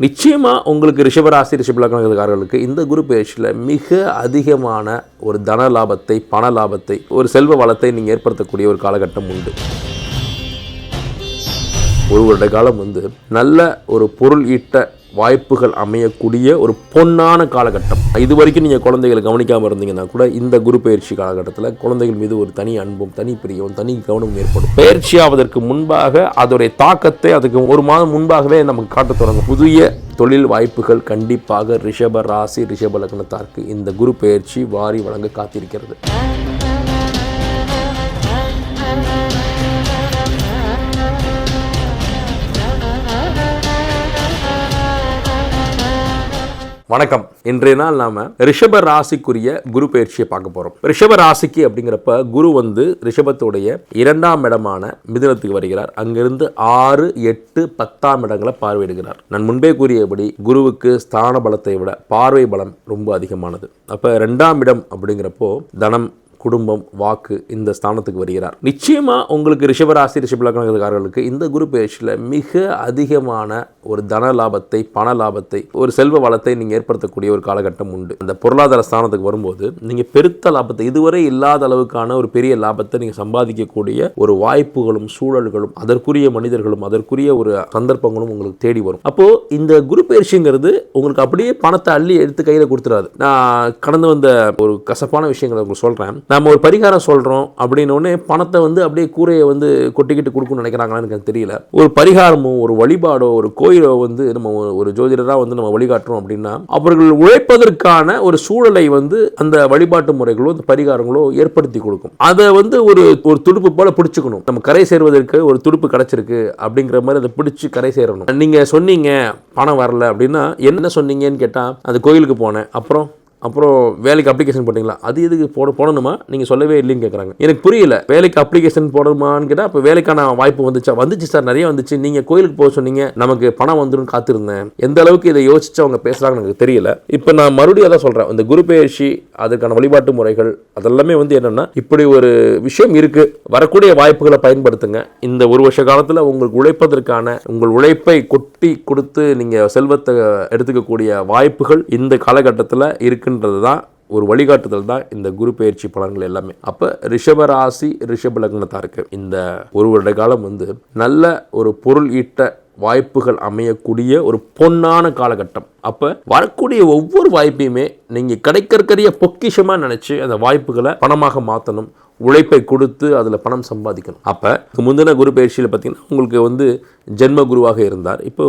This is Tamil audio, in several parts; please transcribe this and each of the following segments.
நிச்சயமாக உங்களுக்கு ரிஷபராசி ரிஷபலக்கணக்காரர்களுக்கு இந்த குரு பயிற்சியில் மிக அதிகமான ஒரு தன லாபத்தை பண லாபத்தை ஒரு செல்வ வளத்தை நீங்கள் ஏற்படுத்தக்கூடிய ஒரு காலகட்டம் உண்டு. ஒரு வருட காலம் வந்து நல்ல ஒரு பொருள் ஈட்ட வாய்ப்புகள் அமையக்கூடிய ஒரு பொன்னான காலகட்டம். இது வரைக்கும் நீங்கள் குழந்தைகளை கவனிக்காமல் இருந்தீங்கன்னா கூட இந்த குரு பயிற்சி காலகட்டத்தில் குழந்தைகள் மீது ஒரு தனி அன்பும் தனி பிரியம் தனி கவனம் ஏற்படும். பயிற்சி ஆவதற்கு முன்பாக அதோடைய தாக்கத்தை அதுக்கு ஒரு மாதம் முன்பாகவே நமக்கு காட்டத் தொடங்கும். புதிய தொழில் வாய்ப்புகள் கண்டிப்பாக ரிஷப ராசி ரிஷப லக்னத்தாருக்கு இந்த குரு பயிற்சி வாரி வழங்க காத்திருக்கிறது. வணக்கம். இன்றைய நாள் நாம ரிஷப ராசிக்குரிய குரு பயிற்சியை பார்க்க போறோம். ரிஷப ராசிக்கு அப்படிங்கிறப்ப குரு வந்து ரிஷபத்துடைய இரண்டாம் இடமான மிதுனத்துக்கு வருகிறார். அங்கிருந்து ஆறு எட்டு பத்தாம் இடங்களை பார்வையிடுகிறார். நான் முன்பே கூறியபடி குருவுக்கு ஸ்தான பலத்தை விட பார்வை பலம் ரொம்ப அதிகமானது. அப்ப ரெண்டாம் இடம் அப்படிங்கிறப்போ தனம் குடும்பம் வாக்கு இந்த ஸ்தானத்துக்கு வருகிறார். நிச்சயமாக உங்களுக்கு ரிஷபராசி ரிஷபலக்கணக்காரர்களுக்கு இந்த குரு பயிற்சியில் மிக அதிகமான ஒரு தன லாபத்தை பண லாபத்தை ஒரு செல்வ வளத்தை நீங்கள் ஏற்படுத்தக்கூடிய ஒரு காலகட்டம் உண்டு. அந்த பொருளாதார ஸ்தானத்துக்கு வரும்போது நீங்கள் பெருத்த லாபத்தை இதுவரை இல்லாத அளவுக்கான ஒரு பெரிய லாபத்தை நீங்கள் சம்பாதிக்கக்கூடிய ஒரு வாய்ப்புகளும் சூழல்களும் அதற்குரிய மனிதர்களும் அதற்குரிய ஒரு சந்தர்ப்பங்களும் உங்களுக்கு தேடி வரும். அப்போது இந்த குரு பயிற்சிங்கிறது உங்களுக்கு அப்படியே பணத்தை அள்ளி எடுத்து கையில் கொடுத்துறாது நான் கடந்து வந்த ஒரு கசப்பான விஷயங்களை உங்களுக்கு சொல்கிறேன் நம்ம ஒரு பரிகாரம் சொல்கிறோம் அப்படின்னோடனே பணத்தை வந்து அப்படியே கூரையை வந்து கொட்டிக்கிட்டு கொடுக்கணும்னு நினைக்கிறாங்களான்னு எனக்கு தெரியல. ஒரு பரிகாரமோ ஒரு வழிபாடோ ஒரு கோயிலோ வந்து நம்ம ஒரு- ஜோதிடராக வந்து நம்ம வழிகாட்டுறோம் அப்படின்னா அவர்கள் உழைப்பதற்கான ஒரு சூழலை வந்து அந்த வழிபாட்டு முறைகளோ அந்த பரிகாரங்களோ ஏற்படுத்தி கொடுக்கும். அதை வந்து ஒரு ஒரு துடுப்பு போல பிடிச்சுக்கணும். நம்ம கரை சேர்வதற்கு ஒரு துடுப்பு கிடைச்சிருக்கு அப்படிங்கிற மாதிரி அதை பிடிச்சி கரை சேரணும். நீங்கள் சொன்னீங்க பணம் வரல அப்படின்னா என்ன சொன்னீங்கன்னு கேட்டால் அந்த கோயிலுக்கு போனேன். அப்புறம்? அப்புறம் வேலைக்கு அப்ளிகேஷன் போட்டிங்களா? அது எதுக்கு போட போடணுமா? நீங்கள் சொல்லவே இல்லைன்னு கேட்குறாங்க எனக்கு புரியல. வேலைக்கு அப்ளிகேஷன் போடணுமான்னு கேட்டால் அப்போ வேலைக்கான வாய்ப்பு வந்துச்சா? வந்துச்சு சார் நிறைய வந்துச்சு. நீங்கள் கோயிலுக்கு போக சொன்னீங்க நமக்கு பணம் வந்துடும் காத்திருந்தேன். எந்த அளவுக்கு இதை யோசிச்சு அவங்க பேசுகிறாங்கன்னு எனக்கு தெரியல. இப்போ நான் மறுபடியும் அதான் சொல்கிறேன் இந்த குரு பயிற்சி அதுக்கான வழிபாட்டு முறைகள் அதெல்லாமே வந்து என்னென்னா இப்படி ஒரு விஷயம் இருக்குது வரக்கூடிய வாய்ப்புகளை பயன்படுத்துங்க. இந்த ஒரு வருஷ காலத்தில் உங்களுக்கு உழைப்பதற்கான உங்கள் உழைப்பை கொட்டு கொடுத்து நீங்கள் செல்வத்தை எடுத்துக்கக்கூடிய வாய்ப்புகள் இந்த காலகட்டத்தில் இருக்குன்றது தான் ஒரு வழிகாட்டுதல் தான் இந்த குரு பயிற்சி பலன்கள் எல்லாமே. அப்போ ரிஷபராசி ரிஷப லக்னத்தாருக்கு இந்த ஒரு வருட காலம் வந்து நல்ல ஒரு பொருள் ஈட்ட வாய்ப்புகள் அமையக்கூடிய ஒரு பொன்னான காலகட்டம். அப்போ வரக்கூடிய ஒவ்வொரு வாய்ப்பையுமே நீங்கள் கிடைக்கிறக்கரிய பொக்கிஷமாக நினச்சி அந்த வாய்ப்புகளை பணமாக மாற்றணும் உழைப்பை கொடுத்து அதில் பணம் சம்பாதிக்கணும். அப்போ முந்தின குரு பயிற்சியில் பார்த்தீங்கன்னா உங்களுக்கு வந்து ஜென்ம குருவாக இருந்தார். இப்போ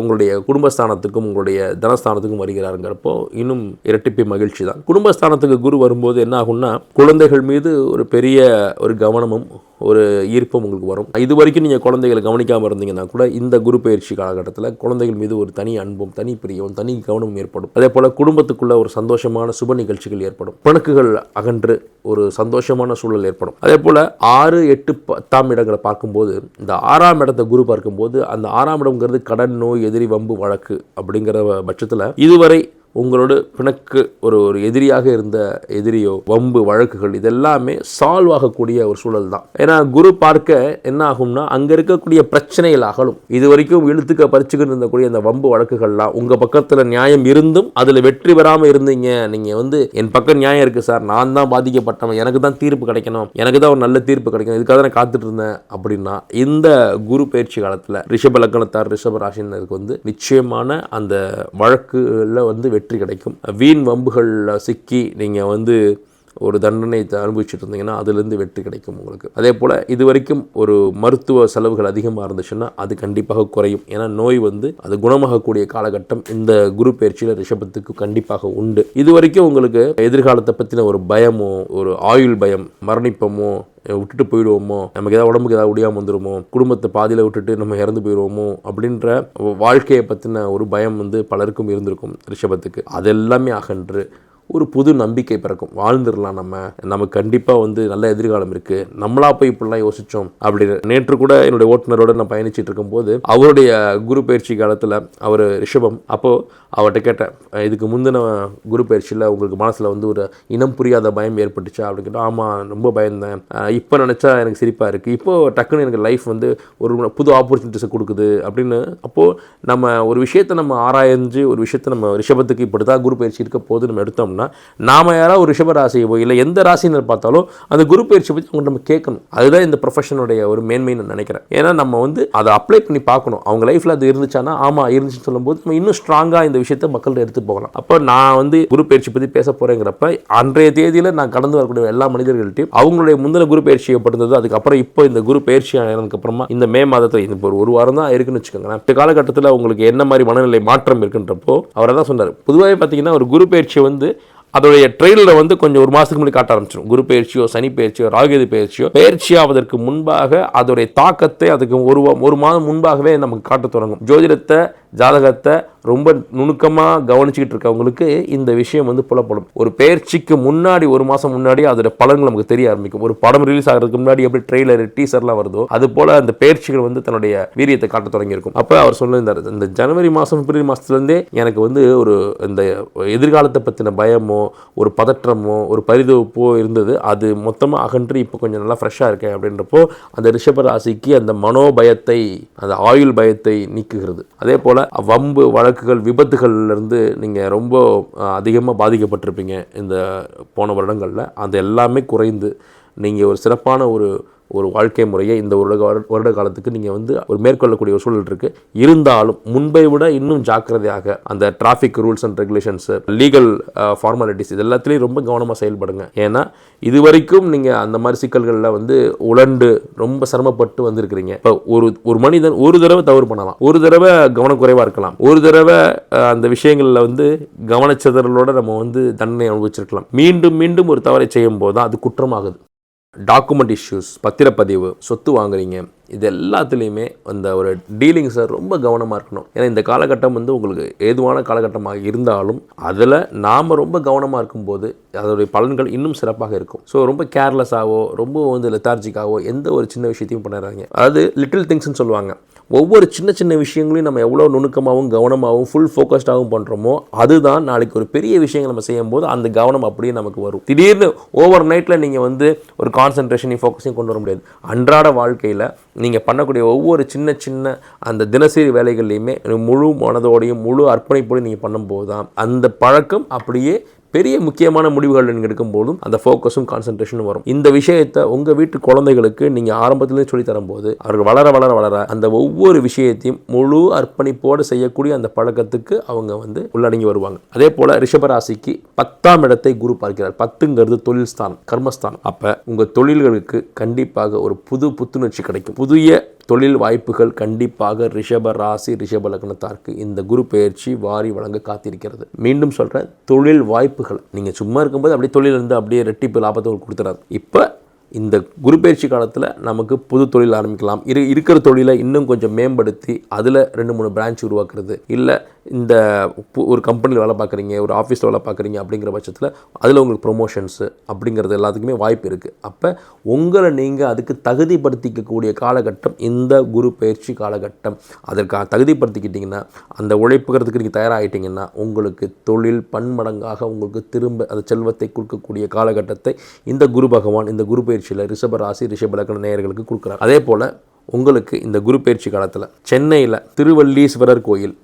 உங்களுடைய குடும்பஸ்தானத்துக்கும் உங்களுடைய தனஸ்தானத்துக்கும் வருகிறாருங்கிறப்போ இன்னும் இரட்டிப்பை மகிழ்ச்சி தான் குடும்பஸ்தானத்துக்கு குரு வரும்போது என்ன ஆகும்னா குழந்தைகள் மீது ஒரு பெரிய ஒரு கவனமும் ஒரு ஈர்ப்பும் உங்களுக்கு வரும். இது வரைக்கும் நீங்கள் குழந்தைகளை கவனிக்காமல் இருந்தீங்கன்னா கூட இந்த குரு பயிற்சி காலகட்டத்தில் குழந்தைகள் மீது ஒரு தனி அன்பும் தனி பிரியம் தனி கவனமும் ஏற்படும். அதே போல் குடும்பத்துக்குள்ள ஒரு சந்தோஷமான சுப நிகழ்ச்சிகள் ஏற்படும். பிணக்குகள் அகன்று ஒரு சந்தோஷமான சூழல் ஏற்படும். அதே போல் ஆறு எட்டு பத்தாம் இடங்களை பார்க்கும்போது இந்த ஆறாம் இடத்தை குரு பார்க்கும்போது அந்த ஆறாம் இடம்ங்கிறது கடன் நோய் எதிரி வம்பு வழக்கு அப்படிங்கிற பட்சத்தில் இதுவரை உங்களோட பிணக்கு ஒரு ஒரு எதிரியாக இருந்த எதிரியோ வம்பு வழக்குகள் இதெல்லாமே சால்வ் ஆகக்கூடிய ஒரு சூழல் தான் ஏன்னா குரு பார்க்க என்ன ஆகும்னா அங்கே இருக்கக்கூடிய பிரச்சனைகள் அகலும். இது வரைக்கும் இழுத்துக்க பறிச்சுக்கிட்டு இருந்தக்கூடிய அந்த வம்பு வழக்குகள்லாம் உங்கள் பக்கத்தில் நியாயம் இருந்தும் அதில் வெற்றி பெறாமல் இருந்தீங்க. நீங்கள் வந்து என் பக்கம் நியாயம் இருக்குது சார் நான் தான் பாதிக்கப்பட்டவன் எனக்கு தான் தீர்ப்பு கிடைக்கணும் எனக்கு தான் ஒரு நல்ல தீர்ப்பு கிடைக்கணும் இதுக்காக தான் நான் காத்துட்டு இருந்தேன். அப்படின்னா இந்த குரு பயிற்சி காலத்தில் ரிஷப லக்னத்தார் ரிஷப ராசினருக்கு வந்து நிச்சயமான அந்த வழக்குகளில் வந்து வெற்றி கிடைக்கும். வீண் வம்புகளில் சிக்கி நீங்கள் வந்து ஒரு தண்டனை அனுபவிச்சுட்டு இருந்தீங்கன்னா அதுலேருந்து வெற்றி கிடைக்கும் உங்களுக்கு. அதே போல் இது வரைக்கும் ஒரு மருத்துவ செலவுகள் அதிகமாக இருந்துச்சுன்னா அது கண்டிப்பாக குறையும். ஏன்னா நோய் வந்து அது குணமாகக்கூடிய காலகட்டம் இந்த குரு பயிற்சியில் ரிஷபத்துக்கு கண்டிப்பாக உண்டு. இது வரைக்கும் உங்களுக்கு எதிர்காலத்தை பற்றின ஒரு பயமோ ஒரு ஆயுள் பயம் மரணிப்பமோ விட்டுட்டு போயிடுவோமோ நமக்கு ஏதாவது உடம்புக்கு ஏதாவது முடியாமல் வந்துடுமோ குடும்பத்தை பாதியில் விட்டுட்டு நம்ம இறந்து போயிடுவோமோ அப்படின்ற வாழ்க்கையை பற்றின ஒரு பயம் வந்து பலருக்கும் இருந்திருக்கும் ரிஷபத்துக்கு. அதெல்லாமே அகன்று ஒரு புது நம்பிக்கை பிறக்கும். வாழ்ந்துடலாம் நம்ம. நமக்கு கண்டிப்பாக வந்து நல்ல எதிர்காலம் இருக்குது நம்மளா போய் இப்படிலாம் யோசித்தோம் அப்படின்னு நேற்று கூட என்னுடைய ஓட்டுநரோட நான் பயணிச்சுட்டு இருக்கும்போது அவருடைய குரு பயிற்சி காலத்தில் அவர் ரிஷபம். அப்போது அவர்கிட்ட கேட்டேன் இதுக்கு முந்தின குரு பயிற்சியில் உங்களுக்கு மனசில் வந்து ஒரு இனம் புரியாத பயம் ஏற்பட்டுச்சா? அப்படின்னு கேட்டால் ஆமாம் ரொம்ப பயந்தேன். இப்போ நினச்சா எனக்கு சிரிப்பாக இருக்குது இப்போது டக்குன்னு எனக்கு லைஃப் வந்து ஒரு புது ஆப்பர்ச்சுனிட்டிஸை கொடுக்குது. அப்படின்னு அப்போது நம்ம ஒரு விஷயத்தை நம்ம ஆராய்ஞ்சு ஒரு விஷயத்தை நம்ம ரிஷபத்துக்கு இப்படி தான் குரு பயிற்சி இருக்க போது நம்ம எடுத்தோம்னா நாம் யாராவது ஒரு ரிஷப ராசியவோ இல்லை எந்த ராசினர் பார்த்தாலும் அந்த குரு பயிற்சி பற்றி அவங்க நம்ம கேட்கணும். அதுதான் இந்த ப்ரொஃபஷனுடைய ஒரு மேன்மைன்னு நான் நினைக்கிறேன். ஏன்னா நம்ம வந்து அதை அப்ளை பண்ணி பார்க்கணும். அவங்க லைஃப்பில் அது இருந்துச்சானா ஆமாம் இருந்துச்சுன்னு சொல்லும்போது நம்ம இன்னும் ஸ்ட்ராங்காக இந்த விஷயத்தை மக்கள்கிட்ட எடுத்து போகலாம். அப்போ நான் வந்து குரு பயிற்சி பற்றி பேச போகிறேங்கிறப்ப அன்றைய தேதியில் நான் கடந்து வரக்கூடிய எல்லா மனிதர்கள்ட்டையும் அவங்களுடைய முந்தின குரு பயிற்சி ஏற்பட்டிருந்தது அதுக்கப்புறம் இப்போ இந்த குரு பயிற்சி ஆனதுக்கு அப்புறமா இந்த மே மாதத்தில் இந்த ஒரு ஒரு வாரம் தான் இருக்குன்னு வச்சுக்கோங்களேன். இந்த காலகட்டத்தில் உங்களுக்கு என்ன மாதிரி மனநிலை மாற்றம் இருக்குன்றப்போ அவர் தான் சொன்னார். பொதுவாகவே பார்த்தீங்கன்னா ஒரு குரு பயிற்சி வந்து அதோடைய ட்ரெயிலில் வந்து கொஞ்சம் ஒரு மாதத்துக்கு முன்னாடி காட்ட ஆரம்பிச்சிடும் குரு பயிற்சியோ சனி பயிற்சியோ ராகுகேது பயிற்சியோ பயிற்சி ஆவதற்கு முன்பாக அதோடைய தாக்கத்தை அதுக்கு ஒரு வா- ஒரு மாதம் முன்பாகவே நமக்கு காட்டத் தொடங்கும். ஜோதிடத்தை ஜாதகத்தை ரொம்ப நுணுக்கமாக கவனிச்சுக்கிட்டு இருக்கவங்களுக்கு இந்த விஷயம் வந்து புலப்படும். ஒரு பயிற்சிக்கு முன்னாடி ஒரு மாதம் முன்னாடி அதோட பலன்கள் நமக்கு தெரிய ஆரம்பிக்கும். ஒரு படம் ரிலீஸ் ஆகிறதுக்கு முன்னாடி எப்படி ட்ரெய்லர் டீசர்லாம் வருதோ அது போல் அந்த பயிற்சிகள் வந்து தன்னுடைய வீரியத்தை காட்ட தொடங்கியிருக்கும். அப்போ அவர் சொல்லியிருந்தார் இந்த ஜனவரி மாதம் பிப்ரவரி மாதத்துலேருந்தே எனக்கு வந்து ஒரு இந்த எதிர்காலத்தை பற்றின பயமோ ஒரு பதற்றமோ ஒரு பரிதவிப்போ இருந்தது. அது மொத்தமாக அகன்று இப்போ கொஞ்சம் நல்லா ஃப்ரெஷ்ஷாக இருக்கேன் அப்படின்றப்போ அந்த ரிஷப ராசிக்கு அந்த மனோபயத்தை அந்த ஆயுள் பயத்தை நீக்குகிறது. அதே போல் வம்பு வழக்குகள் விபத்துகள்லேருந்து நீங்கள் ரொம்ப அதிகமாக பாதிக்கப்பட்டிருப்பீங்க இந்த போன வருடங்களில். அது எல்லாமே குறைந்து நீங்கள் ஒரு சிறப்பான ஒரு ஒரு வாழ்க்கை முறையை இந்த ஒரு வருட வருட காலத்துக்கு நீங்கள் வந்து ஒரு மேற்கொள்ளக்கூடிய ஒரு சூழல் இருக்குது இருந்தாலும் முன்பை விட இன்னும் ஜாக்கிரதையாக அந்த traffic rules and regulations legal formalities இது எல்லாத்துலேயும் ரொம்ப கவனமாக செயல்படுங்க. ஏன்னா இது வரைக்கும் நீங்கள் அந்த மாதிரி சிக்கல்களில் வந்து உழண்டு ரொம்ப சிரமப்பட்டு வந்திருக்கிறீங்க. இப்போ ஒரு ஒரு மனிதன் ஒரு தடவை தவறு பண்ணலாம். ஒரு தடவை கவனக்குறைவாக இருக்கலாம். ஒரு தடவை அந்த விஷயங்களில் வந்து கவனச்சிதறலோட நம்ம வந்து தண்டனை அனுபவிச்சிருக்கலாம். மீண்டும் மீண்டும் ஒரு தவறை செய்யும் போது தான் அது குற்றமாகுது. டாக்குமெண்ட் இஷ்யூஸ் பத்திரப்பதிவு சொத்து வாங்குறீங்க இது எல்லாத்துலேயுமே அந்த ஒரு டீலிங்ஸை ரொம்ப கவனமாக இருக்கணும். ஏன்னா இந்த காலகட்டம் வந்து உங்களுக்கு ஏதுவான காலகட்டமாக இருந்தாலும் அதில் நாம் ரொம்ப கவனமாக இருக்கும்போது அதோடைய பலன்கள் இன்னும் சிறப்பாக இருக்கும். ஸோ ரொம்ப கேர்லெஸ்ஸாகவோ ரொம்ப வந்து லெத்தார்ஜிக்காவோ எந்த ஒரு சின்ன விஷயத்தையும் பண்ணுறாங்க அதாவது லிட்டில் திங்ஸ்னு சொல்லுவாங்க. ஒவ்வொரு சின்ன சின்ன விஷயங்களையும் நம்ம எவ்வளோ நுணுக்கமாகவும் கவனமாகவும் ஃபுல் ஃபோக்கஸ்டாகவும் பண்ணுறோமோ அதுதான் நாளைக்கு ஒரு பெரிய விஷயங்கள் நம்ம செய்யும்போது அந்த கவனம் அப்படியே நமக்கு வரும். திடீர்னு ஓவர் நைட்டில் நீங்கள் வந்து ஒரு கான்சன்ட்ரேஷனையும் ஃபோக்கஸையும் கொண்டு வர முடியாது. அன்றாட வாழ்க்கையில் நீங்கள் பண்ணக்கூடிய ஒவ்வொரு சின்ன சின்ன அந்த தினசரி வேலைகள்லையுமே முழு மனதோடையும் முழு அர்ப்பணிப்போடையும் நீங்கள் பண்ணும்போது தான் அந்த பழக்கம் அப்படியே பெரிய முக்கியமான முடிவுகள் நீங்கள் எடுக்கும்போதும் அந்த ஃபோக்கஸும் கான்சன்ட்ரேஷனும் வரும். இந்த விஷயத்தை உங்கள் வீட்டு குழந்தைகளுக்கு நீங்கள் ஆரம்பத்திலேயே சொல்லி தரும்போது அவர்கள் வளர வளர வளர அந்த ஒவ்வொரு விஷயத்தையும் முழு அர்ப்பணிப்போடு செய்யக்கூடிய அந்த பழக்கத்துக்கு அவங்க வந்து உள்ளடங்கி வருவாங்க. அதே போல் ரிஷபராசிக்கு பத்தாம் இடத்தை குரு பார்க்கிறார். பத்துங்கிறது தொழில் ஸ்தானம் கர்மஸ்தானம். அப்போ உங்கள் தொழில்களுக்கு கண்டிப்பாக ஒரு புது புத்துணர்ச்சி கிடைக்கும். புதிய தொழில் வாய்ப்புகள் கண்டிப்பாக ரிஷப ராசி ரிஷப லக்னத்தாருக்கு இந்த குரு பயிற்சி வாரி வழங்க காத்திருக்கிறது. மீண்டும் சொல்கிறேன் தொழில் வாய்ப்புகள். நீங்கள் சும்மா இருக்கும்போது அப்படியே தொழில் இருந்து அப்படியே ரெட்டிப்பு லாபத்தை கொடுத்துறாரு. இப்போ இந்த குரு பயிற்சி காலத்தில் நமக்கு புது தொழில் ஆரம்பிக்கலாம். இரு இருக்கிற தொழிலை இன்னும் கொஞ்சம் மேம்படுத்தி அதில் ரெண்டு மூணு பிரான்ச் உருவாக்குறது. இல்லை இந்த ஒரு கம்பெனியில் வேலை பார்க்குறீங்க ஒரு ஆஃபீஸில் வேலை பார்க்குறீங்க அப்படிங்கிற பட்சத்தில் அதில் உங்களுக்கு ப்ரொமோஷன்ஸு அப்படிங்கிறது எல்லாத்துக்குமே வாய்ப்பு இருக்குது அப்போ உங்களை நீங்கள் அதுக்கு தகுதிப்படுத்திக்கக்கூடிய காலகட்டம் இந்த குரு பயிற்சி காலகட்டம் அதற்காக தகுதிப்படுத்திக்கிட்டிங்கன்னா அந்த உழைப்புக்கிறதுக்கு நீங்கள் தயாராகிட்டிங்கன்னா உங்களுக்கு தொழில் பன்மடங்காக உங்களுக்கு திரும்ப அந்த செல்வத்தை கொடுக்கக்கூடிய காலகட்டத்தை இந்த குரு பகவான் இந்த குரு பயிற்சியில் ரிஷப ராசி ரிஷப லக்ன நேயர்களுக்கு கொடுக்குறார். அதே போல் உங்களுக்கு இந்த குரு பயிற்சி காலத்தில் சென்னையில் திருவல்லீஸ்வரர் கோயில்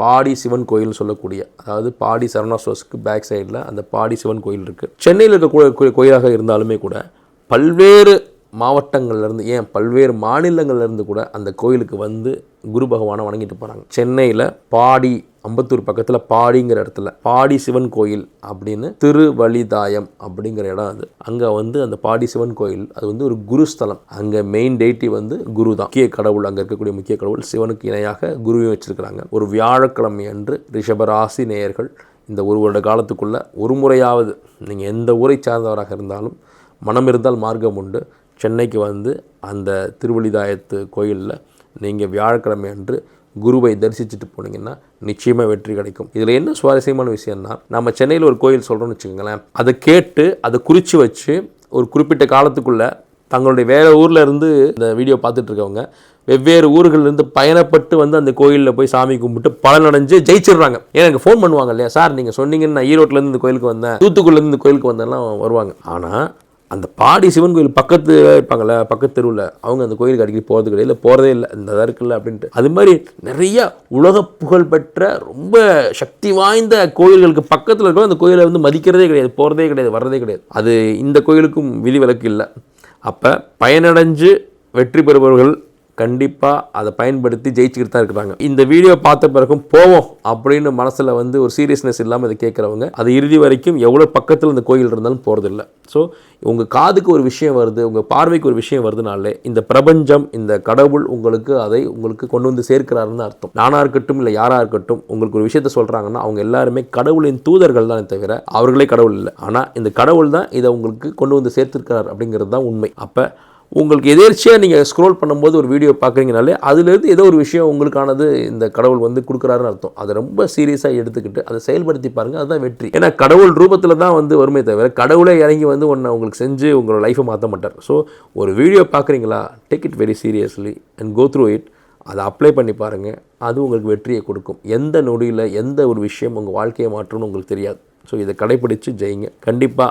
பாடி சிவன் கோயில்னு சொல்லக்கூடிய அதாவது பாடி சரவணா ஸ்டோர்ஸ்க்கு பேக் சைடில் அந்த பாடி சிவன் கோயில் இருக்குது சென்னையில் இருக்க கோயிலாக இருந்தாலுமே கூட பல்வேறு மாவட்டங்கள்லேருந்து ஏன் பல்வேறு மாநிலங்கள்லேருந்து கூட அந்த கோயிலுக்கு வந்து குரு பகவானை வணங்கிட்டு போகிறாங்க சென்னையில் பாடி அம்பத்தூர் பக்கத்தில் பாடிங்கிற இடத்துல பாடி சிவன் கோயில் அப்படின்னு திருவழிதாயம் அப்படிங்கிற இடம் அது. அங்கே வந்து அந்த பாடி சிவன் கோயில் அது வந்து ஒரு குருஸ்தலம். அங்கே மெயின் டெய்ட்டி வந்து குரு தான் முக்கிய கடவுள் அங்கே இருக்கக்கூடிய முக்கிய கடவுள் சிவனுக்கு இணையாக குருவையும் வச்சுருக்கிறாங்க. ஒரு வியாழக்கிழமை அன்று ரிஷபராசி நேயர்கள் இந்த ஒரு வருட காலத்துக்குள்ளே ஒரு முறையாவது நீங்கள் எந்த ஊரை சார்ந்தவராக இருந்தாலும் மனம் இருந்தால் மார்க்கம் உண்டு. சென்னைக்கு வந்து அந்த திருவள்ளிதாயத்து கோயிலில் நீங்கள் வியாழக்கிழமை அன்று குருவை தரிசிச்சுட்டு போனீங்கன்னா நிச்சயமாக வெற்றி கிடைக்கும். இதில் என்ன சுவாரஸ்யமான விஷயம்னா நம்ம சென்னையில் ஒரு கோயில் சொல்கிறோம்னு வச்சுக்கோங்களேன். அதை கேட்டு அதை குறித்து வச்சு ஒரு குறிப்பிட்ட காலத்துக்குள்ளே தங்களுடைய வேறு ஊரில் இருந்து இந்த வீடியோ பார்த்துட்டு இருக்கவங்க வெவ்வேறு ஊர்கள்ல இருந்து பயணப்பட்டு வந்து அந்த கோயிலில் போய் சாமி கும்பிட்டு பலனடைஞ்சு ஜெயிச்சிடுறாங்க. ஏன்னா எனக்கு ஃபோன் பண்ணுவாங்க இல்லையா? சார் நீங்கள் சொன்னீங்கன்னு நான் ஈரோட்லேருந்து இந்த கோயிலுக்கு வந்தேன் தூத்துக்குடிலேருந்து இந்த கோயிலுக்கு வந்தேன்லாம் வருவாங்க. ஆனால் அந்த பாடி சிவன் கோயில் பக்கத்து இருப்பாங்கள்ல பக்கத்து தெருவில் அவங்க அந்த கோயிலுக்கு அடிக்கடி போகிறது கிடையாது போகிறதே இல்லை இந்த இதாக இருக்குல்ல அப்படின்ட்டு. அது மாதிரி நிறைய உலக புகழ்பெற்ற ரொம்ப சக்தி வாய்ந்த கோயில்களுக்கு பக்கத்தில் இருக்கிற அந்த கோயிலை வந்து மதிக்கிறதே கிடையாது போகிறதே கிடையாது வர்றதே கிடையாது. அது இந்த கோயிலுக்கும் விதிவிலக்கு இல்லை. அப்போ பயனடைஞ்சு வெற்றி பெறுபவர்கள் கண்டிப்பாக அதை பயன்படுத்தி ஜெயிச்சுக்கிட்டு தான் இருக்கிறாங்க இந்த வீடியோ பார்த்த பிறகும் போவோம் அப்படின்னு மனசில் வந்து ஒரு சீரியஸ்னஸ் இல்லாமல் இதை கேட்குறவங்க அது இறுதி வரைக்கும் எவ்வளோ பக்கத்தில் இந்த கோயில் இருந்தாலும் போகிறதில்ல ஸோ உங்கள் காதுக்கு ஒரு விஷயம் வருது உங்கள் பார்வைக்கு ஒரு விஷயம் வருதுனாலே இந்த பிரபஞ்சம் இந்த கடவுள் உங்களுக்கு அதை உங்களுக்கு கொண்டு வந்து சேர்க்கிறாருன்னு அர்த்தம். நானாக இருக்கட்டும் இல்லை யாராக இருக்கட்டும் உங்களுக்கு ஒரு விஷயத்த சொல்கிறாங்கன்னா அவங்க எல்லாருமே கடவுளின் தூதர்கள் தான் தவிர அவர்களே கடவுள் இல்லை. ஆனால் இந்த கடவுள் தான் இதை உங்களுக்கு கொண்டு வந்து சேர்த்திருக்கிறார் அப்படிங்கிறது தான் உண்மை. அப்போ உங்களுக்கு எதேர்ச்சியாக நீங்கள் ஸ்க்ரோல் பண்ணும்போது ஒரு வீடியோ பார்க்குறீங்கனாலே அதுலேருந்து ஏதோ ஒரு விஷயம் உங்களுக்கானது இந்த கடவுள் வந்து கொடுக்குறாருன்னு அர்த்தம். அதை ரொம்ப சீரியஸாக எடுத்துக்கிட்டு அதை செயல்படுத்தி பாருங்கள் அதுதான் வெற்றி. ஏன்னா கடவுள் ரூபத்தில் தான் வந்து வருமே தவிர கடவுளே இறங்கி வந்து ஒன்று உங்களுக்கு செஞ்சு உங்களோட லைஃப்பை மாற்ற மாட்டார். ஸோ ஒரு வீடியோ பார்க்குறீங்களா? Take it very seriously and go through it அதை அப்ளை பண்ணி பாருங்கள் அது உங்களுக்கு வெற்றியை கொடுக்கும். எந்த நொடியில் எந்த ஒரு விஷயம் உங்கள் வாழ்க்கையை மாற்றணும்னு உங்களுக்கு தெரியாது. ஸோ இதை கடைப்பிடிச்சு ஜெயிங்க. கண்டிப்பாக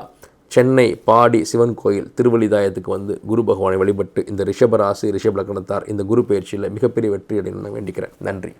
சென்னை பாடி சிவன் கோயில் திருவள்ளிதாயத்துக்கு வந்து குரு பகவானை வழிபட்டு இந்த ரிஷபராசி ரிஷப் லக்னத்தார் இந்த குரு பயிற்சியில் மிகப்பெரிய வெற்றி அடையணும்னு வேண்டிக்கிறேன். நன்றி.